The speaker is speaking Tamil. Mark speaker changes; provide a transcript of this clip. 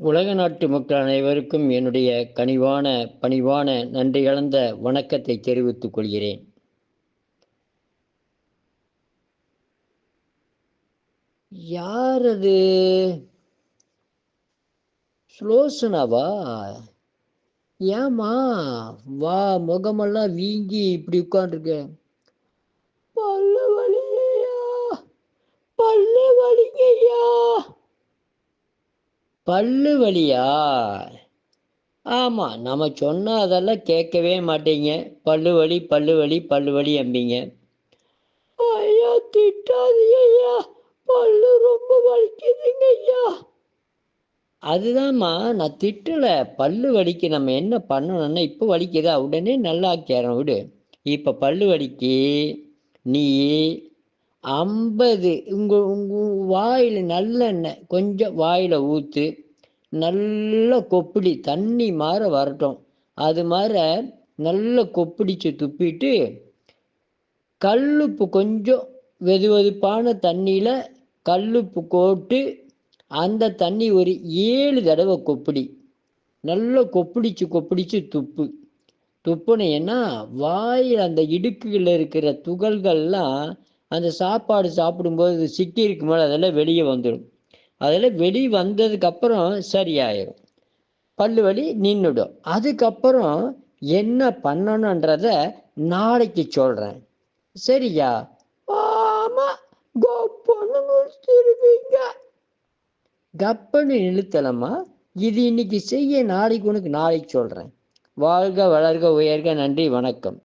Speaker 1: உலக நாட்டு மக்கள் அனைவருக்கும் என்னுடைய கனிவான பணிவான நன்றி கலந்த வணக்கத்தை தெரிவித்துக் கொள்கிறேன். யார் அது சுலோசனாவா ஏமா வா முகமெல்லாம் வீங்கி இப்படி உட்காந்துருக்க பல்லு வலிங்கய்யா பல்லு வலிங்கய்யா பல்லு வலியா? ஆமாம் நம்ம சொன்னால் அதெல்லாம் கேட்கவே மாட்டீங்க. பல்லு வலி பல்லு வலி பல்லு வலி அம்பிங்க. ஐயா திட்டாதீங்க ஐயா. பல்லு ரொம்ப வலிக்குதுங்க ஐயா. அதுதான்மா நான் திட்டலை. பல்லு வலிக்கு நம்ம என்ன பண்ணணும்னா இப்போ வலிக்குதா? உடனே நல்லா ஆக்கிறோம் விடு. இப்போ பல்லு வலிக்கு. நீ ஐம்பது உங்கள் உங்கள் வாயில் நல்லெண்ணெய் கொஞ்சம் வாயில் ஊற்று நல்லா கொப்பிடி தண்ணி மாற வரட்டும். அது மாதிரி நல்லா கொப்பிடிச்சு துப்பிட்டு கல்லுப்பு கொஞ்சம் வெது வெதுப்பான தண்ணியில் கல்லுப்பு போட்டு அந்த தண்ணி ஒரு ஏழு தடவை கொப்பிடி நல்லா கொப்பிடிச்சு கொப்பிடிச்சு துப்பு. துப்புனேன்னா வாயில் அந்த இடுக்குகளில் இருக்கிற துகள்கள்லாம் அந்த சாப்பாடு சாப்பிடும்போது சிக்கி இருக்கும் போது அதெல்லாம் வெளியே வந்துடும். அதில் வெளி வந்ததுக்கப்புறம் சரியாயிடும் பல்லு வலி நின்றுடும் அதுக்கப்புறம் என்ன பண்ணணுன்றத நாளைக்கு சொல்கிறேன் சரியா? ஆமாம் கப்பன்னு நிறுத்திடுவீங்க கப்பன்னு நிறுத்தலம்மா இது இன்னைக்கு செய்ய நாளைக்கு உனக்கு நாளைக்கு சொல்கிறேன் வாழ்க வளர்க உயர்க. நன்றி. வணக்கம்.